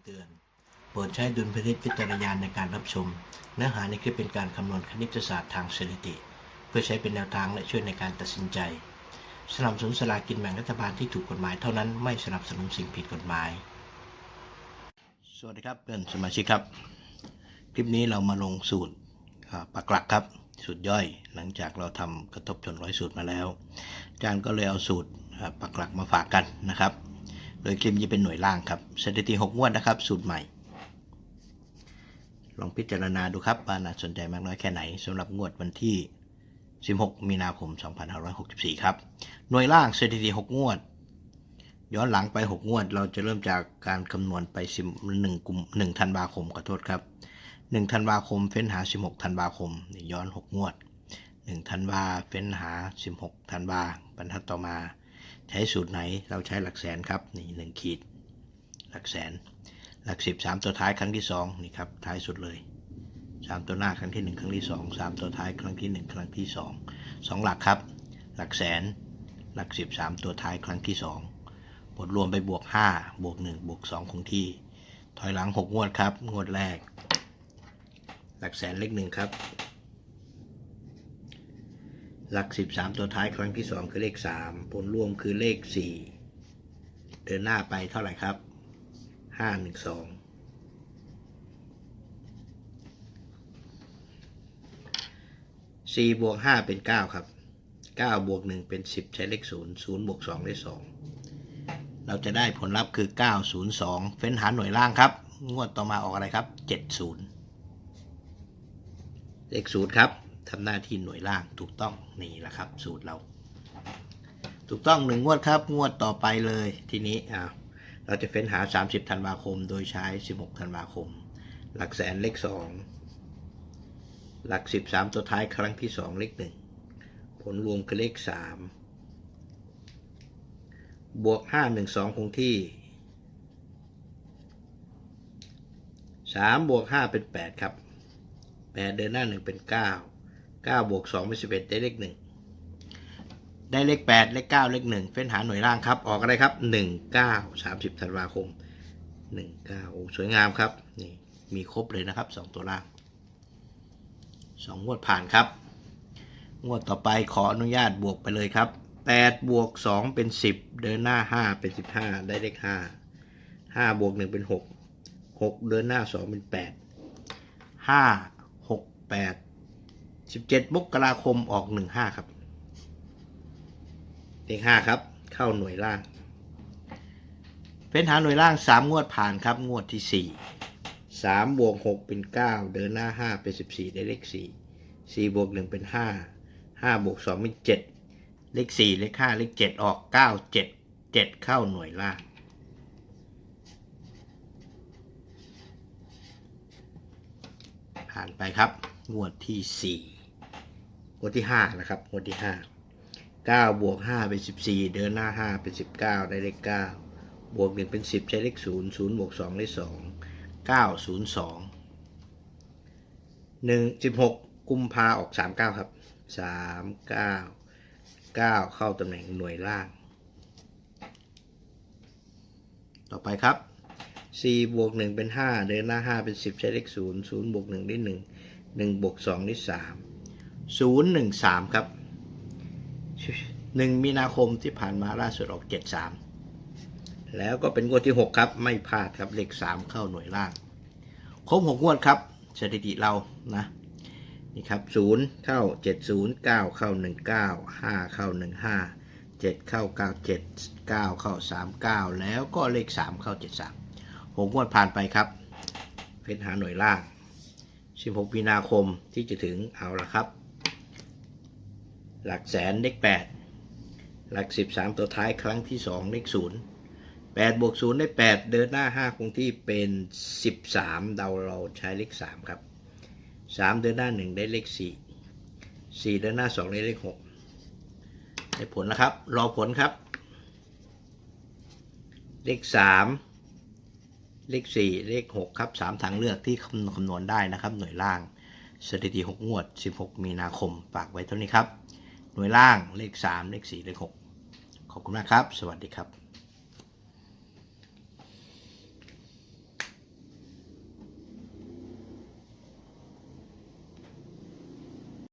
ำเตือน โปรดใช้ดุลพินิจวิจารณาในการรับชม เนื้อหาในคลิปเป็นการคำนวณคณิตศาสตร์ทางสถิติ เพื่อใช้เป็นแนวทางและช่วยในการตัดสินใจ สนับสนุนสลากินแบ่งรัฐบาลที่ถูกกฎหมายเท่านั้นไม่สนับสนุนสิ่งผิดกฎหมาย สวัสดีครับเพื่อนสมาชิกครับ คลิปนี้เรามาลงสูตรอ่าปักหลักครับสูตรย่อย หลังจากเราทำกระทบชนร้อยสูตรมาแล้วอาจารย์ก็เลยเอาสูตรอ่าปักหลักมาฝากกันนะครับ โดยคลิปนี้เป็นหน่วยล่างครับสถิติ6งวดนะครับ สูตรใหม่ ลองพิจารณาดูครับว่าน่าสนใจมากน้อยแค่ไหนสำหรับงวดวันที่ 16 มีนาคม 2564 ครับ หน่วยล่างสถิติ6งวด ย้อนหลังไป 6 งวด เราจะเริ่มจากการคำนวณไป11กุม1ธันวาคมขอโทษครับ1ธันวาคมเฟ้นหา 16ธันวาคมย้อน 6 งวด1ธันวาเฟ้นหา 16ธันวาบรรทัดต่อมา ใช้สูตรไหนเราใช้หลักแสนครับนี่หนึ่งขีด หลักแสน หลักสิบสามตัวท้ายครั้งที่สองนี่ครับท้ายสุดเลยสามตัวหน้าครั้งที่หนึ่งครั้งที่สองสามตัวท้ายครั้งที่หนึ่งครั้งที่สองสองหลักครับ หลักแสน หลักสิบสามตัวท้ายครั้งที่สองบทรวมไปบวกห้าบวกหนึ่งบวกสองคงที่ ถอยหลังหกงวดครับ งวดแรก หลักแสนเลขหนึ่งครับ หลักสิบสามตัวท้ายครั้งที่สองคือเลขสามผลรวมคือเลขสี่เดินหน้าไปเท่าไหร่ครับห้าหนึ่งสองสี่บวกห้าเป็นเก้าครับเก้าบวกหนึ่งเป็นสิบใช้เลขศูนย์ศูนย์บวกสองได้สองเราจะได้ผลลัพธ์คือเก้าศูนย์สองเฟ้นหาหน่วยล่างครับ งวดต่อมาออกอะไรครับเจ็ดศูนย์เลขสูตรครับ ทำหน้าที่หน่วยล่างถูกต้องนี่แหละครับ สูตรเรา ถูกต้องหนึ่งงวดครับ งวดต่อไปเลยทีนี้อ่าเราจะเฟ้นหา 30ธันวาคม โดยใช้ 16ธันวาคม หลักแสนเลข2หลัก 13 ตัวท้ายครั้งที่ 2 เลข 1 ผลรวมคือเลข 3 บวก 5 1 2 คงที่ 3 บวก 5 เป็น 8 ครับแปดเดินหน้าหนึ่งเป็นเก้าเก้าบวกสองเป็นสิบเอ็ดได้เลขหนึ่งได้เลขแปดเลขเก้าเลขหนึ่งเฟ้นหาหน่วยล่างครับ ออกอะไรครับหนึ่งเก้าสามสิบธันวาคมหนึ่งเก้าโอ้สวยงามครับ นี่มีครบเลยนะครับสองตัวล่างสองงวดผ่านครับ งวดต่อไปขออนุญาตบวกไปเลยครับแปดบวกสองเป็นสิบเดินหน้าห้าเป็นสิบห้าได้เลขห้าห้าบวกหนึ่งเป็นหกหกเดินหน้าสองเป็นแปดห้ สิบเจ็ดมกราคมออกหนึ่งห้าครับ เลขห้าครับ เข้าหน่วยล่าง เป็นหาหน่วยล่างสามงวดผ่านครับ งวดที่สี่สามบวกหกเป็นเก้าเดินหน้าห้าเป็นสิบสี่ได้เลขสี่สี่บวกหนึ่งเป็นห้าห้าบวกสองเป็นเจ็ดเลขสี่เลขห้าเลขเจ็ดออกเก้าเจ็ดเจ็ดเข้าหน่วยล่างผ่านไปครับ งวดที่สี่ งวดที่ห้านะครับงวดที่ห้าเก้าบวกห้าเป็นสิบสี่เดินหน้าห้าเป็นสิบเก้าได้เลขเก้าบวกหนึ่งเป็นสิบใช้เลขศูนย์ศูนย์บวกสองได้สองเก้าศูนย์สองหนึ่งสิบหกกุมภาออกสามเก้าครับสามเก้าเก้าเข้าตำแหน่งหน่วยล่าง ต่อไปครับสี่บวกหนึ่งเป็นห้าเดินหน้าห้าเป็นสิบใช้เลขศูนย์ศูนย์บวกหนึ่งได้หนึ่งหนึ่งบวกสองได้สาม ศูนย์หนึ่งสามครับหนึ่งมีนาคมที่ผ่านมาล่าสุดออกเจ็ดสามแล้วก็เป็นงวดที่หกครับ ไม่พลาดครับ เลขสามเข้าหน่วยล่าง ครบหกงวดครับ สถิติเรานะนี่ครับศูนย์เข้าเจ็ดศูนย์เก้าเข้าหนึ่งเก้าห้าเข้าหนึ่งห้าเจ็ดเข้าเก้าเจ็ดเก้าเข้าสามเก้าแล้วก็เลขสามเข้าเจ็ดสามหกงวดผ่านไปครับเฟ้นหาหน่วยล่าง 16มีนาคมที่จะถึงเอาละครับ หลักแสนเลข8หลัก13ตัวท้ายครั้งที่2เลข0 8บวก0ได้8เดินหน้า5คงที่เป็น13เดาเราใช้เลข3ครับ3เดินหน้า1ได้เลข4 4เดินหน้า2ได้เลข6ได้ผลแล้วครับ รอผลครับ เลข3เลข4เลข6ครับ3ทางเลือกที่คำคำนวณได้นะครับ หน่วยล่างสถิติ6งวด16มีนาคมฝากไว้เท่านี้ครับ หน่วยล่างเลข 3 เลข 4 เลข 6 ขอบคุณมากครับ สวัสดีครับ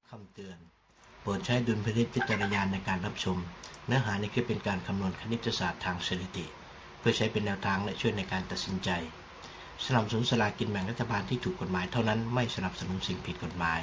คำเตือน โปรดใช้ดุลพินิจพิจารณาในการรับชม เนื้อหาในคลิปเป็นการคำนวณคณิตศาสตร์ทางสถิติ เพื่อใช้เป็นแนวทางและช่วยในการตัดสินใจสนับสนุนสลากินแบ่งรัฐบาลที่ถูกกฎหมายเท่านั้นไม่สนับสนุนสิ่งผิดกฎหมาย